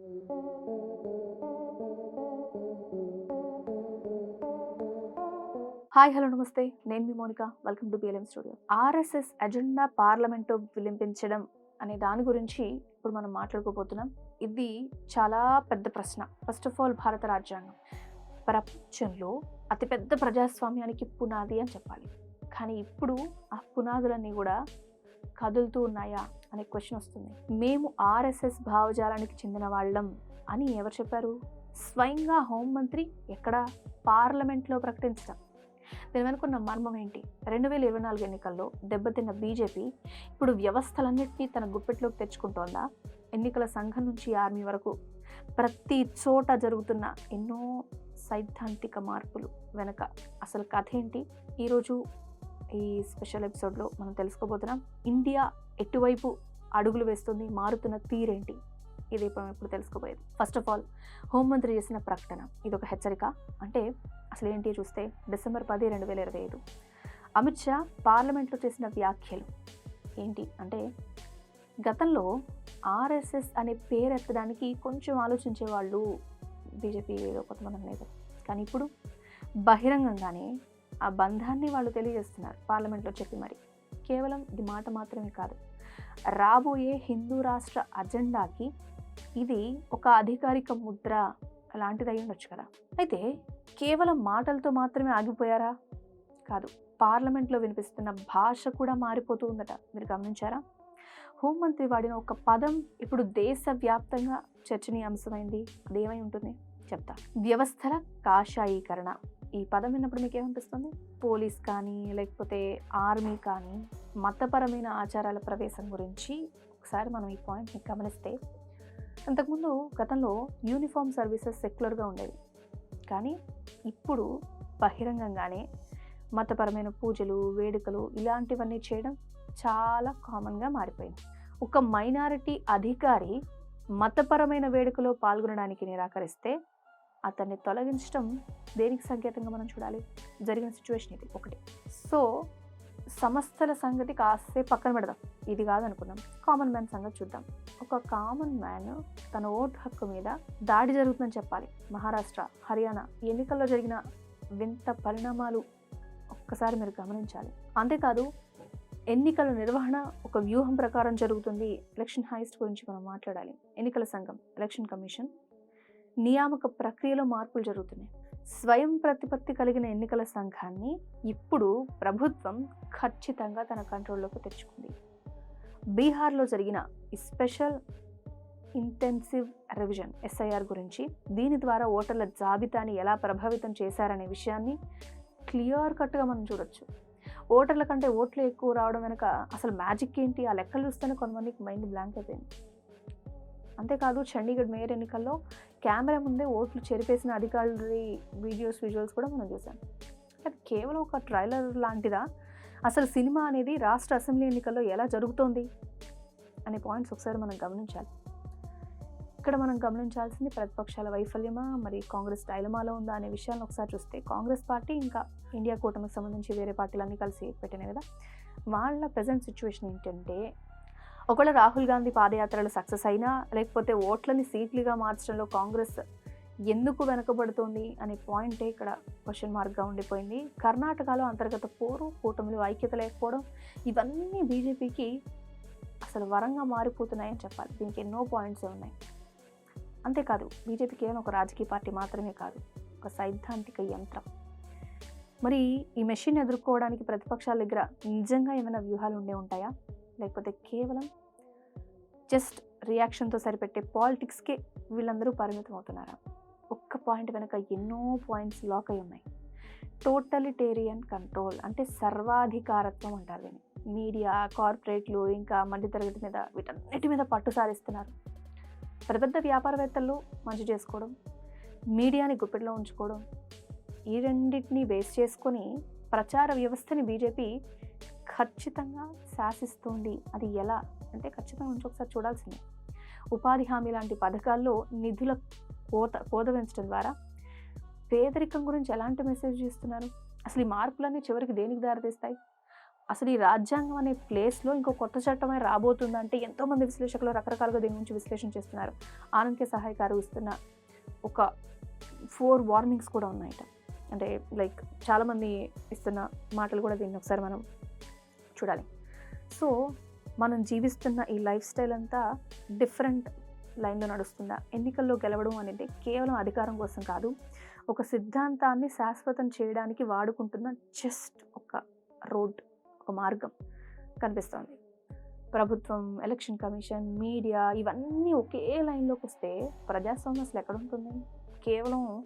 Hi hello నమస్తే. నేను మీ Monika. Welcome to BLM studio RSS agenda parliament విలింపించడం అనే దాని గురించి ఇప్పుడు మనం మాట్లాడుకోబోతున్నాం. ఇది చాలా పెద్ద ప్రశ్న. ఫస్ట్ ఆఫ్ ఆల్ భారత రాజ్యాంగం. ప్రపంచంలో అతిపెద్ద ప్రజాస్వామ్యానికి పునాది అని చెప్పాలి. కానీ ఇప్పుడు ఆ పునాదులన్నీ కూడా కదులుతూ ఉన్నాయా అనే క్వశ్చన్ వస్తుంది. మేము ఆర్ఎస్ఎస్ భావజాలానికి చెందిన వాళ్ళం అని ఎవరు చెప్పారు? స్వయంగా హోంమంత్రి ఎక్కడ? పార్లమెంట్లో ప్రకటించడం. దీని వెనుకున్న మర్మం ఏంటి? రెండు వేల ఇరవై నాలుగు ఎన్నికల్లో దెబ్బతిన్న బీజేపీ ఇప్పుడు వ్యవస్థలన్నింటినీ తన గుప్పెట్లోకి తెచ్చుకుంటోందా? ఎన్నికల సంఘం నుంచి ఆర్మీ వరకు ప్రతి చోట జరుగుతున్న ఎన్నో సైద్ధాంతిక మార్పులు వెనక. అసలు కథ ఏంటి? ఈరోజు ఈ స్పెషల్ ఎపిసోడ్లో మనం తెలుసుకోబోతున్నాం. ఇండియా ఎటువైపు అడుగులు వేస్తుంది మారుతున్న తీరేంటి? ఇది మనం ఇప్పుడు తెలుసుకోబోయేది. ఫస్ట్ ఆఫ్ ఆల్ హోంమంత్రి చేసిన ప్రకటన. ఇది ఒక హెచ్చరిక. అంటే అసలు ఏంటి చూస్తే డిసెంబర్ పది రెండు వేల ఇరవై ఐదు. అమిత్ షా పార్లమెంట్లో చేసిన వ్యాఖ్యలు. ఏంటి? అంటే గతంలో ఆర్ఎస్ఎస్ అనే పేరు ఎత్తడానికి కొంచెం ఆలోచించే వాళ్ళు బీజేపీలో కొంతమంది లేదు కానీ ఇప్పుడు బహిరంగంగానే ఆ బంధాన్ని వాళ్ళు తెలియజేస్తున్నారు పార్లమెంట్లో చెప్పి మరి. కేవలం ఇది మాట మాత్రమే కాదు. రాబోయే హిందూ రాష్ట్ర అజెండాకి ఇది ఒక అధికారిక ముద్ర లాంటిది అయి ఉండొచ్చు కదా. అయితే కేవలం మాటలతో మాత్రమే ఆగిపోయారా? కాదు పార్లమెంట్లో వినిపిస్తున్న భాష కూడా మారిపోతూ ఉందట. మీరు గమనించారా? హోంమంత్రి వాడిన ఒక పదం ఇప్పుడు దేశవ్యాప్తంగా చర్చనీయాంశమైంది. అదేమై ఉంటుంది? చెప్తా. వ్యవస్థల కాషాయీకరణ. ఈ పదం విన్నప్పుడు మీకు ఏమనిపిస్తుంది పోలీస్ కానీ లేకపోతే ఆర్మీ కానీ మతపరమైన ఆచారాల ప్రవేశం గురించి ఒకసారి మనం ఈ పాయింట్ని గమనిస్తే అంతకుముందు గతంలో యూనిఫామ్ సర్వీసెస్ సెక్యులర్గా ఉండేవి. కానీ ఇప్పుడు బహిరంగంగానే మతపరమైన పూజలు వేడుకలు ఇలాంటివన్నీ చేయడం చాలా కామన్గా మారిపోయింది. ఒక మైనారిటీ అధికారి మతపరమైన వేడుకలో పాల్గొనడానికి నిరాకరిస్తే అతన్ని తొలగించడం దేనికి సంకేతంగా మనం చూడాలి? జరిగిన సిచ్యువేషన్ ఇది ఒకటి. సో సంస్థల సంగతి కాసేపు పక్కన పెడదాం. ఇది కాదనుకున్నాం. కామన్ మ్యాన్ సంగతి చూద్దాం. ఒక కామన్ మ్యాన్ తన ఓటు హక్కు మీద దాడి జరుగుతుందని చెప్పాలి. మహారాష్ట్ర హర్యానా ఎన్నికల్లో జరిగిన వింత పరిణామాలు ఒక్కసారి మీరు గమనించాలి. అంతేకాదు ఎన్నికల నిర్వహణ ఒక వ్యూహం ప్రకారం జరుగుతుంది. ఎలక్షన్ హైస్ట్ గురించి మనం మాట్లాడాలి. ఎన్నికల సంఘం ఎలక్షన్ కమిషన్ నియామక ప్రక్రియలో మార్పులు జరుగుతున్నాయి. స్వయం ప్రతిపత్తి కలిగిన ఎన్నికల సంఘాన్ని ఇప్పుడు ప్రభుత్వం ఖచ్చితంగా తన కంట్రోల్లోకి తెచ్చుకుంది. బీహార్లో జరిగిన ఈ స్పెషల్ ఇంటెన్సివ్ రివిజన్ ఎస్ఐఆర్ గురించి దీని ద్వారా ఓటర్ల జాబితాని ఎలా ప్రభావితం చేశారనే విషయాన్ని క్లియర్ కట్గా మనం చూడొచ్చు. ఓటర్ల కంటే ఓట్లు ఎక్కువ రావడం వెనుక అసలు మ్యాజిక్ ఏంటి? ఆ లెక్కలు చూస్తేనే కొంతమందికి మైండ్ బ్లాంక్ అయిపోయింది. అంతేకాదు చండీగఢ్ మేయర్ ఎన్నికల్లో కెమెరా ముందే ఓట్లు చెరిపేసిన అధికారుల వీడియోస్ విజువల్స్ కూడా మనం చూసాం. అది కేవలం ఒక ట్రైలర్ లాంటిదా? అసలు సినిమా అనేది రాష్ట్ర అసెంబ్లీ ఎన్నికల్లో ఎలా జరుగుతోంది? అనే పాయింట్స్ ఒకసారి మనం గమనించాలి. ఇక్కడ మనం గమనించాల్సింది ప్రతిపక్షాల వైఫల్యమా? మరి కాంగ్రెస్ డైలమాలో ఉందా? అనే విషయాన్ని ఒకసారి చూస్తే కాంగ్రెస్ పార్టీ ఇంకా ఇండియా కూటమికి సంబంధించి వేరే పార్టీలన్నీ కలిసి పెట్టినాయి కదా? వాళ్ళ ప్రజెంట్ సిచ్యువేషన్ ఏంటంటే ఒకవేళ రాహుల్ గాంధీ పాదయాత్రలు సక్సెస్ అయినా లేకపోతే ఓట్లని సీట్లుగా మార్చడంలో కాంగ్రెస్ ఎందుకు వెనకబడుతోంది అనే పాయింటే ఇక్కడ క్వశ్చన్ మార్క్గా ఉండిపోయింది. కర్ణాటకలో అంతర్గత పోరు కూటమిలో ఐక్యత లేకపోవడం ఇవన్నీ బీజేపీకి అసలు వరంగా మారిపోతున్నాయని చెప్పాలి. దీనికి ఎన్నో పాయింట్స్ ఉన్నాయి. అంతేకాదు బీజేపీ కేవలం ఒక రాజకీయ పార్టీ మాత్రమే కాదు ఒక సైద్ధాంతిక యంత్రం. మరి ఈ మెషిన్ ఎదుర్కోవడానికి ప్రతిపక్షాల దగ్గర నిజంగా ఏమైనా వ్యూహాలు ఉండే ఉంటాయా? లేకపోతే కేవలం జస్ట్ రియాక్షన్తో సరిపెట్టే పాలిటిక్స్కే వీళ్ళందరూ పరిమితం అవుతున్నారా ఒక్క పాయింట్ వెనక ఎన్నో పాయింట్స్ లాక్ అయి ఉన్నాయి. టోటలిటేరియన్ కంట్రోల్ అంటే సర్వాధికారత్వం అంటారు దీన్ని. మీడియా కార్పొరేట్లు ఇంకా మధ్యతరగతి మీద వీటన్నిటి మీద పట్టు సారిస్తున్నారు. పెద్ద పెద్ద వ్యాపారవేత్తలు మంచి చేసుకోవడం మీడియాని గుప్పెట్లో ఉంచుకోవడం ఈ రెండింటిని బేస్ చేసుకొని ప్రచార వ్యవస్థని బీజేపీ ఖచ్చితంగా శాసిస్తుంది. అది ఎలా? అంటే ఖచ్చితంగా నుంచి ఒకసారి చూడాల్సిందే. ఉపాధి హామీ లాంటి పథకాల్లో నిధుల కోత కోత పెంచడం ద్వారా పేదరికం గురించి ఎలాంటి మెసేజ్ ఇస్తున్నారు అసలు ఈ మార్పులన్నీ చివరికి దేనికి దారితీస్తాయి? అసలు ఈ రాజ్యాంగం అనే ప్లేస్లో ఇంకో కొత్త చట్టమే రాబోతుందంటే ఎంతోమంది విశ్లేషకులు రకరకాలుగా దీని గురించి విశ్లేషణ చేస్తున్నారు. ఆనంద్కే సహాయకారు ఇస్తున్న ఒక ఫోర్ వార్నింగ్స్ కూడా ఉన్నాయట. అంటే లైక్ చాలామంది ఇస్తున్న మాటలు కూడా దీన్ని ఒకసారి మనం చూడాలి. సో మనం జీవిస్తున్న ఈ లైఫ్ స్టైల్ అంతా డిఫరెంట్ లైన్లో నడుస్తుందా? ఎన్నికల్లో గెలవడం అనేది కేవలం అధికారం కోసం కాదు. ఒక సిద్ధాంతాన్ని శాశ్వతం చేయడానికి వాడుకుంటున్న జస్ట్ ఒక రోడ్ ఒక మార్గం కనిపిస్తోంది. ప్రభుత్వం ఎలక్షన్ కమిషన్ మీడియా ఇవన్నీ ఒకే లైన్లోకి వస్తే ప్రజాస్వామ్యం అసలు ఎక్కడ ఉంటుంది? కేవలం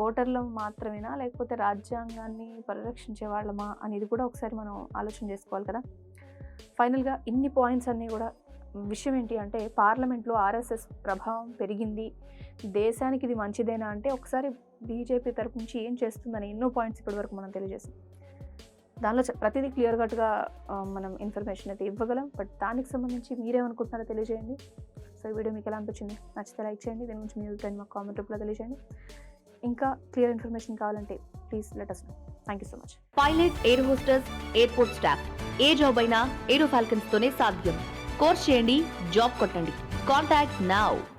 ఓటర్లు మాత్రమేనా? లేకపోతే రాజ్యాంగాన్ని పరిరక్షించే వాళ్ళమా? అనేది కూడా ఒకసారి మనం ఆలోచన చేసుకోవాలి కదా. ఫైనల్గా ఇన్ని పాయింట్స్ అన్నీ కూడా విషయం ఏంటి అంటే పార్లమెంట్లో ఆర్ఎస్ఎస్ ప్రభావం పెరిగింది. దేశానికి ఇది మంచిదేనా అంటే ఒకసారి బీజేపీ తరపు నుంచి ఏం చేస్తుందని ఎన్నో పాయింట్స్ ఇప్పటివరకు మనం తెలియజేసాం దానిలో చ- ప్రతిదీ క్లియర్ కట్గా మనం ఇన్ఫర్మేషన్ అయితే ఇవ్వగలం. బట్ దానికి సంబంధించి మీరేమనుకుంటున్నారో తెలియజేయండి. సో ఈ వీడియో మీకు ఎలా అనిపించింది? నచ్చితే లైక్ చేయండి. దీని గురించి మీ అభిప్రాయం మాకు కామెంట్ రూపంలో తెలియజేయండి. ఇంకా క్లియర్ ఇన్ఫర్మేషన్ కావాలంటే please let us know thank you so much pilot air hostess airport staff A job అయినా ఏరో ఫాల్కన్స్ తోనే సాధ్యం. కోర్స్ చేయండి జాబ్ కొట్టండి. Contact now